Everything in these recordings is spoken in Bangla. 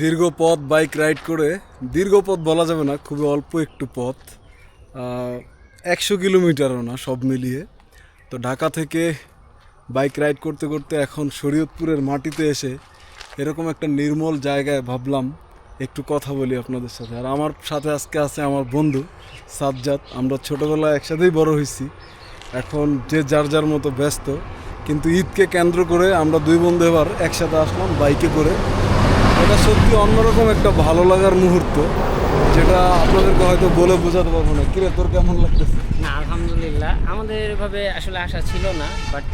দীর্ঘ পথ বাইক রাইড করে, দীর্ঘ পথ বলা যাবে না, খুবই অল্প একটু পথ। একশো কিলোমিটারও না, সব মিলিয়ে। তো ঢাকা থেকে বাইক রাইড করতে করতে এখন শরীয়তপুরের মাটিতে এসে এরকম একটা নির্মল জায়গায় ভাবলাম, একটু কথা বলি আপনাদের সাথে। আর আমার সাথে আজকে আছে আমার বন্ধু সাজ্জাদ। আমরা ছোটোবেলায় একসাথেই বড় হয়েছি। এখন যে যার যার মতো ব্যস্ত। কিন্তু ঈদকে কেন্দ্র করে আমরা দুই বন্ধু এবার একসাথে আসলাম বাইকে করে। এটা সত্যি অন্যরকম একটা ভালো লাগার মুহূর্ত, যেটা আপনাদেরকে হয়তো বলে বোঝাতে পারব না। কিরে, তোর কেমন লাগতেছে? না, আলহামদুলিল্লাহ। আমাদের এভাবে আসলে আশা ছিল না বাট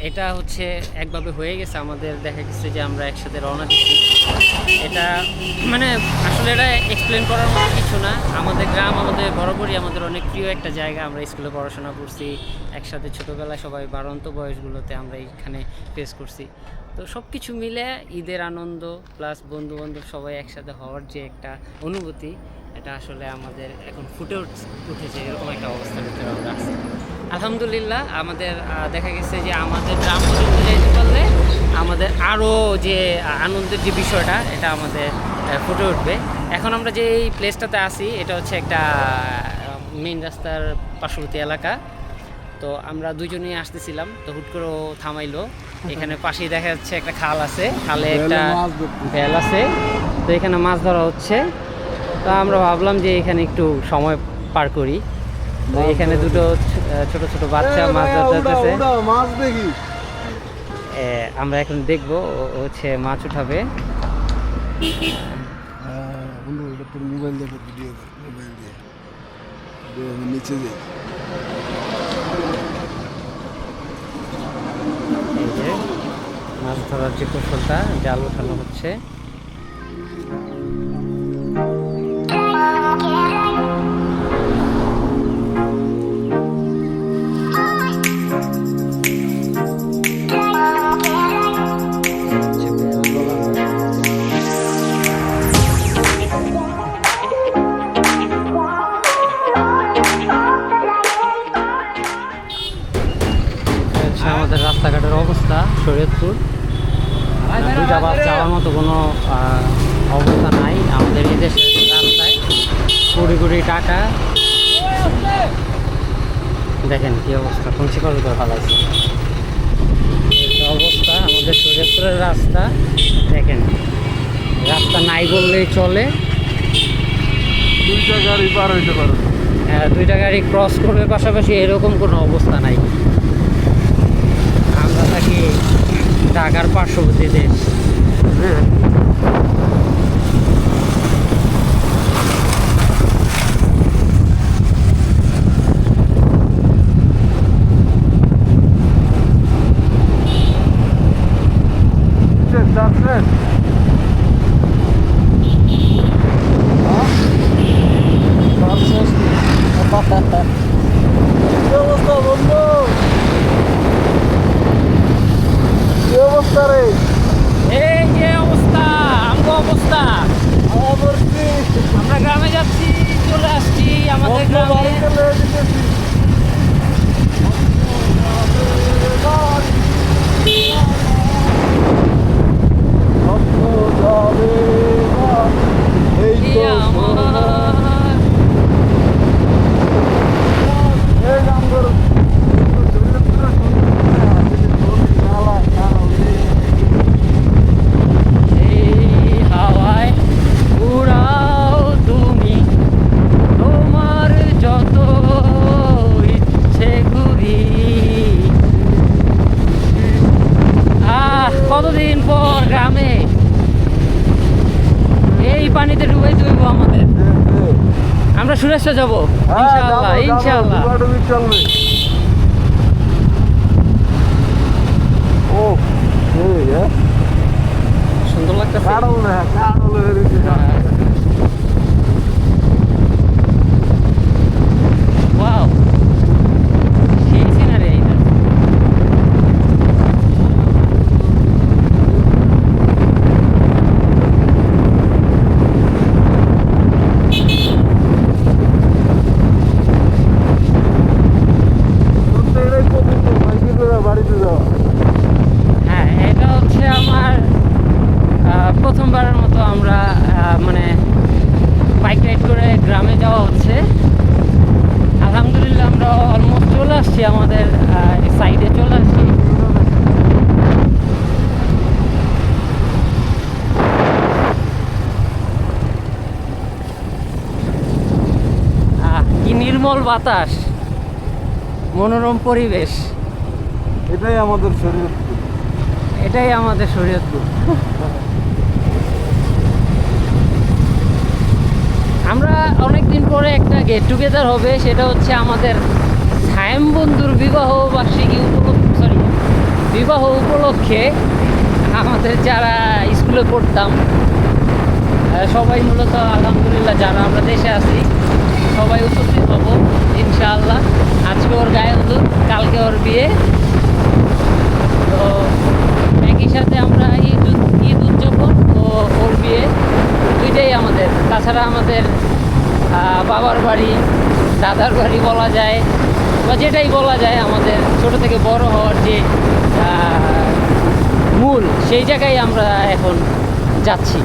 এটা হচ্ছে একভাবে হয়ে গেছে, আমাদের দেখা গেছে যে আমরা একসাথে রওনা দিচ্ছি। এটা মানে আসলে এটা এক্সপ্লেন করার মতো কিছু না। আমাদের গ্রাম, আমাদের বরাবরই আমাদের অনেক প্রিয় একটা জায়গা। আমরা স্কুলে পড়াশোনা করছি, একসাথে ছোটোবেলায় সবাই বারন্ত বয়সগুলোতে আমরা এইখানে ফেস করছি। তো সব কিছু মিলে ঈদের আনন্দ প্লাস বন্ধু বান্ধব সবাই একসাথে হওয়ার যে একটা অনুভূতি, এটা আসলে আমাদের এখন ফুটে উঠ- উঠেছে, এরকম একটা অবস্থার ভিতরে আমরা আছি। আলহামদুলিল্লাহ আমাদের দেখা গেছে যে আমাদের গ্রাম পর্যন্ত যেতে পারলে আমাদের আরও যে আনন্দের যে বিষয়টা এটা আমাদের ফুটে উঠবে। এখন আমরা যে এই প্লেসটাতে আসি এটা হচ্ছে একটা মেইন রাস্তার পার্শ্ববর্তী এলাকা। তো আমরা দুজনেই আসতেছিলাম তো হুট করে থামাইলো। এখানে পাশেই দেখা যাচ্ছে একটা খাল আছে খালে একটা। বেল আছে। তো এখানে মাছ ধরা হচ্ছে। তো আমরা ভাবলাম যে এখানে একটু সময় পার করি। তো এখানে দুটো ছোট ছোট বাচ্চা মাছ ধরতেছে মাছ দেখি। আমরা এখন দেখব হচ্ছে মাছ উঠাবে। হ্যাঁ মোবাইল দিয়ে ভিডিও মোবাইল দিয়ে। দিয়ে নিচে যাই মাছ ধরার যে কৌশলটা জাল উঠানো হচ্ছে। শরীয়তপুর। বাস যাওয়ার মতো কোনো অবস্থা নাই। আমাদের এই দেশের রাস্তায় কোটি কোটি টাকা। দেখেন কি অবস্থা খুঁজি করে করে ফেলাইছে এই তো অবস্থা আমাদের শরীয়তপুরের রাস্তা। দেখেন রাস্তা নাই বললেই চলে। দুইটা গাড়ি পার হইতে পারে হ্যাঁ, দুইটা গাড়ি ক্রস করবে পাশাপাশি এরকম কোনো অবস্থা নাই। ঢাকার পার্শ্ববর্তী দেশ কি অবস্থা বন্ধু কি অবস্থা রে এই যে অবস্থা আমগো অবস্থা আমার কি আমরা গ্রামে যাচ্ছি চলে আসছি আমাদের গ্রামে বাড়িতে লয়ে যেতেছি স্বপ্ন যাবে না, এই তো আমার এই গান করো। এই হাওয়ায় উড়াও তুমি তোমার যত ইচ্ছে ঘুরি আহ কতদিন পর গ্রামে এই পানিতে ডুবাই তুইব আমাদের। আমরা সুরেশে যাব। ইনশাআল্লাহ ইনশাআল্লাহ। ও হ্যাঁ। সুন্দর লাগতেছে কারণ না কারণ হয়ে রয়েছে ওয়াও সেই সিনারি এইটা তো এটাই পর্যন্ত বাইকে হ্যাঁ এটা হচ্ছে আমার প্রথমবারের মতো আমরা মানে বাইক করে গ্রামে যাওয়া হচ্ছে। আলহামদুলিল্লাহ আমরা চলে আসছি আমাদের সাইডে চলে আসছি। নির্মল বাতাস, মনোরম পরিবেশ। এটাই আমাদের শরীর এটাই আমাদের শরীয়তপুর আমরা অনেকদিন পরে একটা গেট টুগেদার হবে, সেটা হচ্ছে আমাদের সায়েম বন্ধুর বিবাহ বার্ষিকী উপলক্ষে সরি বিবাহ উপলক্ষে আমাদের যারা স্কুলে পড়তাম সবাই মূলত আলহামদুলিল্লাহ যারা আমরা দেশে আছি, সবাই উপস্থিত হব, ইনশাআল্লাহ। আজকে ওর গায়ে হলুদ, কালকে ওর বিয়ে। তো একই সাথে আমরা ঈদ ঈদ উদযাপন ও ওর বিয়ে দুইটাই আমাদের। তাছাড়া আমাদের বাবার বাড়ি, দাদার বাড়ি বলা যায় বা যেটাই বলা যায় আমাদের ছোট থেকে বড় হওয়ার যে মূল সেই জায়গায় আমরা এখন যাচ্ছি।